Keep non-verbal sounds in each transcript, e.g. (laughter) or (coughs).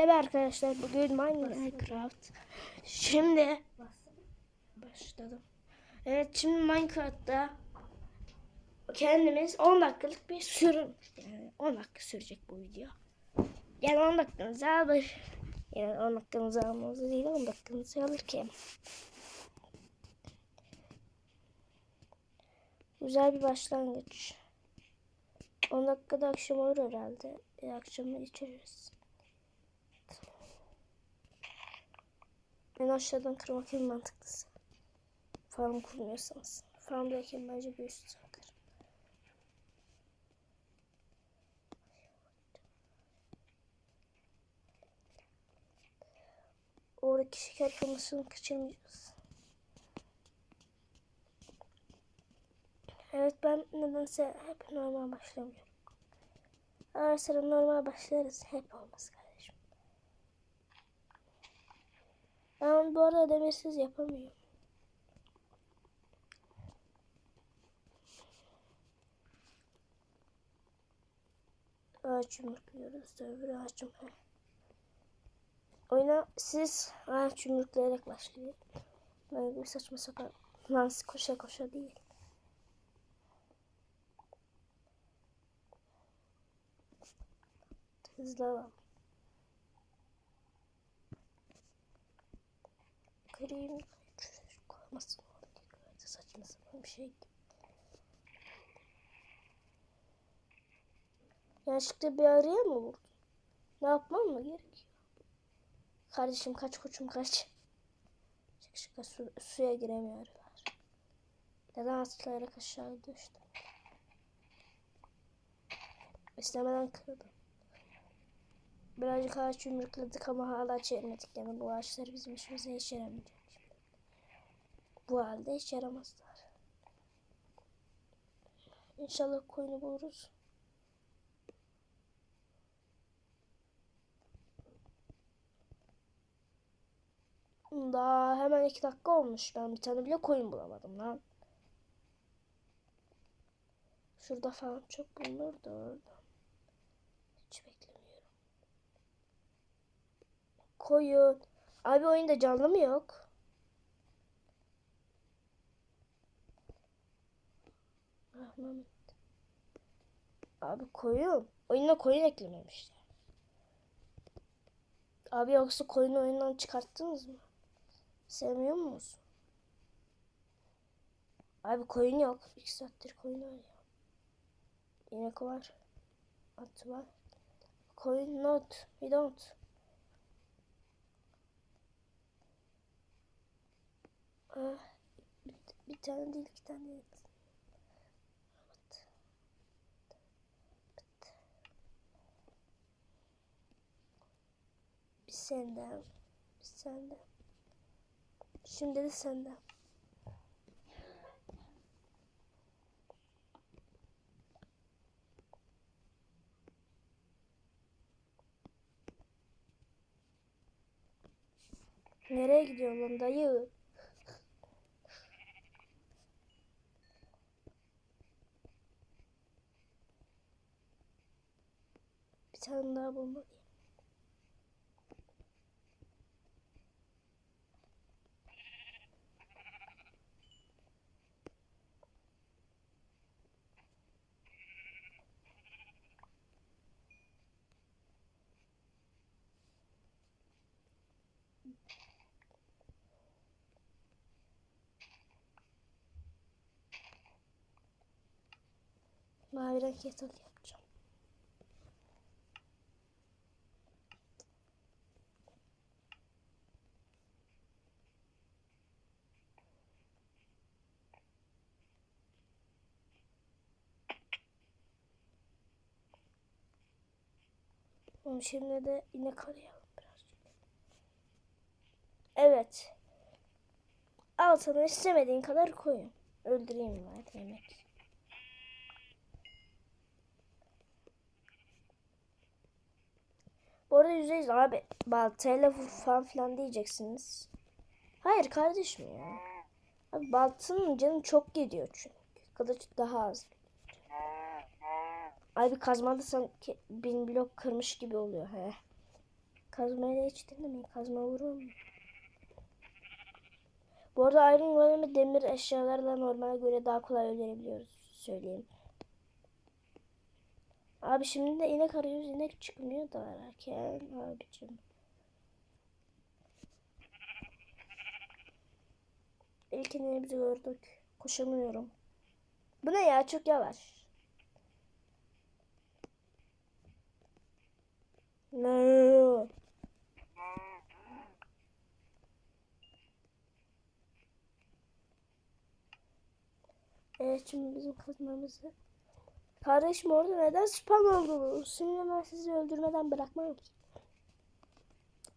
Evet arkadaşlar bugün Minecraft. Şimdi başladım. Evet şimdi Minecraft'ta kendimiz 10 dakikalık bir sürüm yani 10 dakika sürecek bu video. Yani 10 dakikamızı alır. Yani 10 dakikamızı almamız değil 10 dakikamızı alır ki. Güzel bir başlangıç. 10 dakikada akşam olur herhalde. E, akşamı geçiririz. En aşağıdan kırmak en mantıklısı. Farm kurmuyorsanız. Farmdayken bence bir üst kır. Oradaki şeker kamasını kaçırmayacağız. Evet ben nedense hep normal başlamıyorum. Sıra normal başlarız. Hep olmaz kardeşim. Ben bu arada demirsiz yapamıyorum. Ağaç yumrukluyoruz. Öbür ağaç yumrukluyor. Oyuna siz ağaç yumruklayarak başlayın. Ben gibi saçma sapan Nancy koşa koşa değil. Hızlı. Kırayım. Koymasın. Saçma sapan bir şey. Yanlışlıkla bir araya mı vurdun? Ne yapmam mı gerekiyor? Kardeşim kaç koçum kaç. Şaka şaka su, suya giremiyorlar. Neden atlayarak aşağı düştüm? İstemeden kırdım. Birazcık ağaç yumrukladık ama hala çevirmedik. Yani bu ağaçlar bizim işimize hiç yaramayacak. Bu halde hiç yaramazlar. İnşallah koyunu buluruz. Daha hemen iki dakika olmuş. Ben bir tane bile koyun bulamadım lan. Şurada falan çok bulunur da orada. Hiç beklemiyorum. Koyun. Abi oyunda canlı mı yok? Abi koyun. Oyuna koyun eklememişler. Abi yoksa koyunu oyundan çıkarttınız mı? Sevmiyor musun? Abi koyun yok. İki saattir koyun arıyorum. İnek var. At var. Koyun not. We don't. Ah, bir, tane değil iki tane değil. Bir senden. Bir senden. Şimdi de senden. Nereye gidiyorsun lan dayı? Tane daha bulmalıyım. Mavi renk yatak Oğlum Şimdi de inek arayalım birazcık. Evet. Al sana istemediğin kadar koyun. Öldüreyim ben yemek. Bu arada yüzdeyiz abi baltayla falan filan diyeceksiniz. Hayır kardeşim ya. Abi baltanın canı çok gidiyor çünkü. Kılıç daha az. Abi kazmada sanki bin blok kırmış gibi oluyor he. Kazmayla hiç denemeyin. Kazma vurur mu? Bu arada Iron Golem'i demir eşyalarla normale göre daha kolay öldürebiliyoruz. Söyleyeyim. Abi şimdi de inek arıyoruz. inek çıkmıyor da ararken abicim. İlk ineğimizi gördük. Koşamıyorum. Bu ne ya? Çok yavaş. No. Evet şimdi bizim kazmamızı. Kardeşim orada neden spam oldunuz? Şimdi ben sizi öldürmeden bırakmam ki.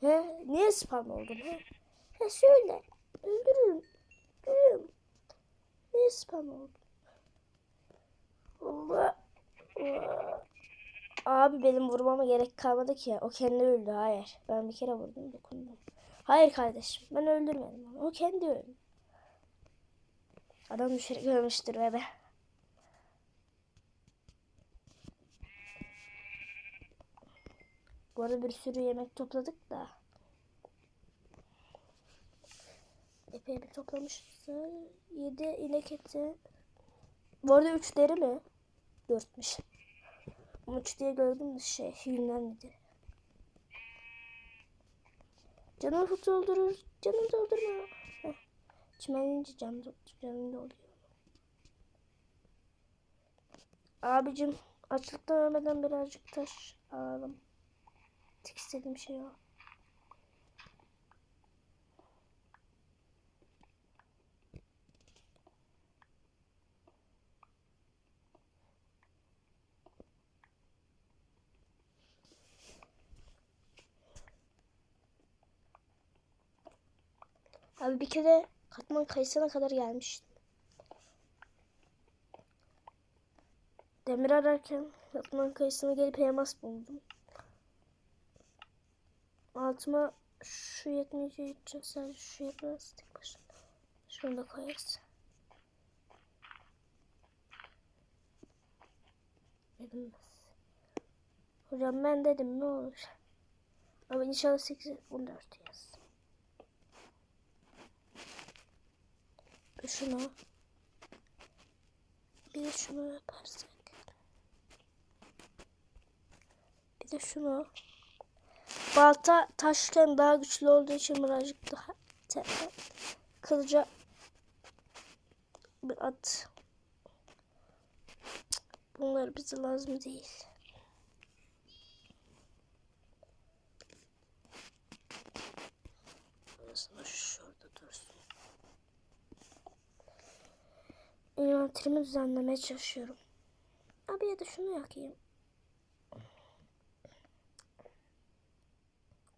He? Niye spam oldun he? He söyle. Öldürürüm. Öldürürüm. Niye spam oldun? Allah. Allah. Abi benim vurmama gerek kalmadı ki. O kendi öldü. Hayır. Ben bir kere vurdum dokundum. Hayır kardeşim. Ben öldürmedim onu. O kendi öldü. Adam düşerek ölmüştür bebe. Bu arada bir sürü yemek topladık da. Epey bir toplamışız. 7 inek eti. Bu arada 3 deri mi? 4'müş. Uç diye gördüm de şey. Canımı fut doldurur. Canımı doldurma. Heh. Çimen yiyince canım, canım doluyor. Abicim açlıktan ölmeden birazcık taş alalım. Tek istediğim şey o. Abi bir kere katman kayısına kadar gelmiştim. Demir ararken katman kayısına gelip elmas buldum. Altıma şu yetmeyeceği için sadece şu yetmez tek başına. Şunu da koyarız. Dedim Hocam ben dedim ne olur. Ama inşallah 8 14 yaz. Şunu. Bir de şunu yaparsak. Bir de şunu. Balta taşken daha güçlü olduğu için birazcık daha kılıca bir at. Bunlar bize lazım değil envanterimi düzenlemeye çalışıyorum. Abi ya da şunu yakayım.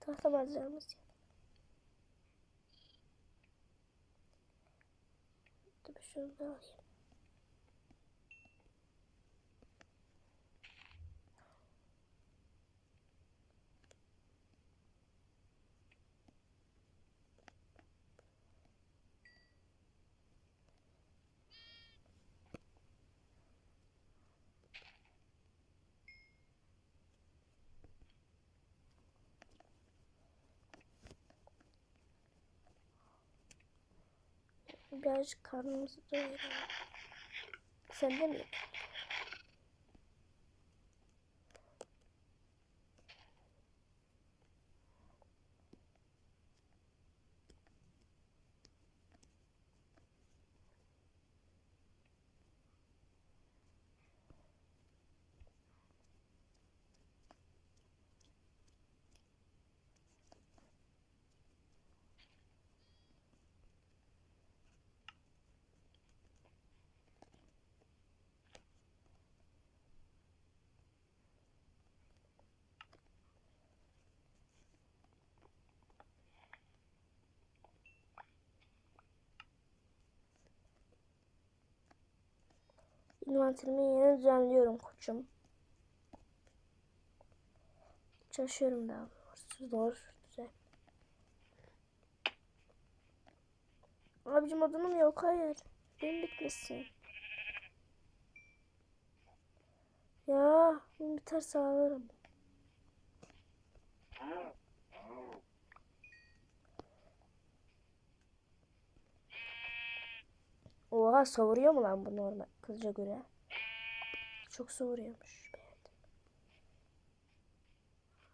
Tahta malzememiz Tabii şunu da alayım. Birazcık karnımızı doyuralım. Sen de mi? Envanterimi yeni düzenliyorum koçum. Çalışıyorum daha doğrusu. Zor. Güzel. Abicim adamım yok. Hayır. Benim bitmesin. Ya benim biterse ağlarım. Oha savuruyor mu lan bu normal kılıca göre? Çok savuruyormuş. Beğendim.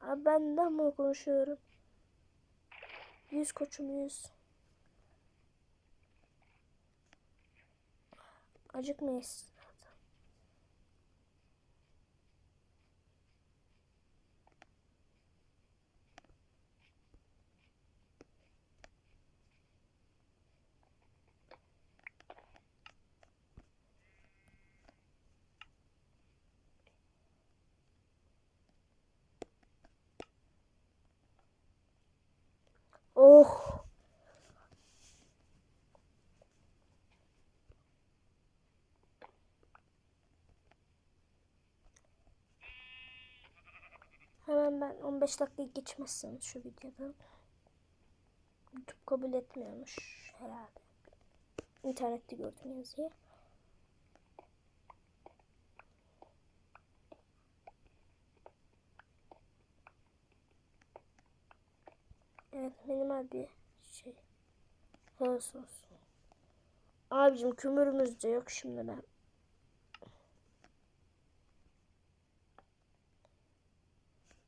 Abi ben de mi konuşuyorum? Yüz koçum yüz. Acıkmayız. Oh. Hemen ben 15 dakika geçmezsem şu videodan. YouTube kabul etmiyormuş herhalde. İnternette gördüm yazıyı. Evet minimal bir şey. Olsun olsun. Abicim kömürümüz de yok şimdi ben.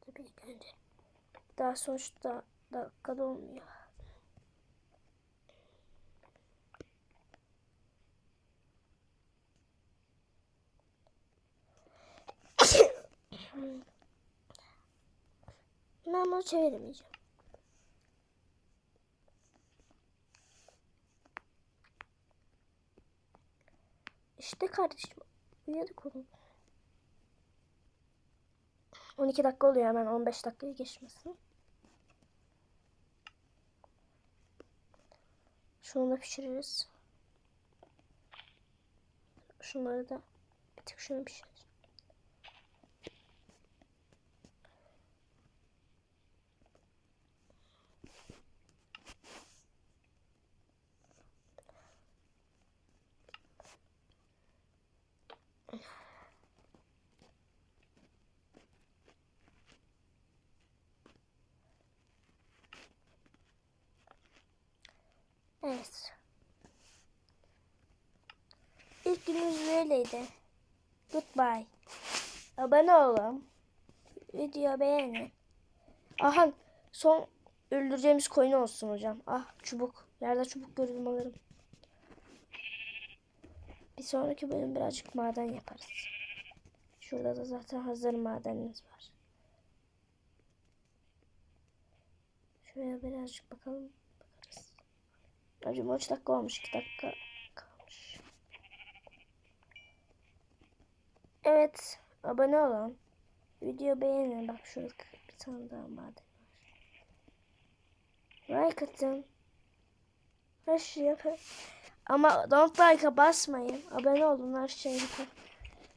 Tabii ilk önce. Daha sonuçta dakikada olmuyor. (coughs) ben bunu çeviremeyeceğim. İşte kardeşim. Uyuyorduk oğlum. 12 dakika oluyor hemen 15 dakikayı geçmesin. Şunu da pişiririz. Şunları da bir tık şunu pişiririz. Evet. İlk günümüz böyleydi. Goodbye. Abone olun. Video beğenin. Aha son öldüreceğimiz koyun olsun hocam. Ah çubuk. Nerede çubuk gördüm alırım. Bir sonraki bölüm birazcık maden yaparız. Şurada da zaten hazır madenimiz var. Şuraya birazcık bakalım. Acaba 3 dakika olmuş. 2 dakika kalmış. Evet. Abone olun. Video beğenin. Bak şurada bir tane daha maden var. Like atın. Her şey yapın. Ama don't like'a basmayın. Abone olun. Her şeyi yapın.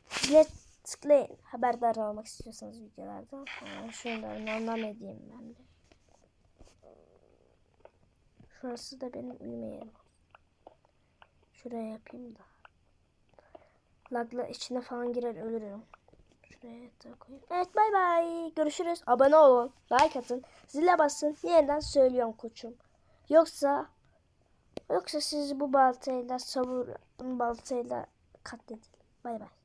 Zile tıklayın. Haberdar olmak istiyorsanız videolardan. Şundan anlam ben de. Şurası da benim uyuma yerim. Şuraya yapayım da. Lagla içine falan girer ölürüm. Şuraya da koyayım. Evet bay bay. Görüşürüz. Abone olun. Like atın. Zile basın. Yeniden söylüyorum koçum. Yoksa yoksa sizi bu baltayla savur baltayla katledin. Bay bay.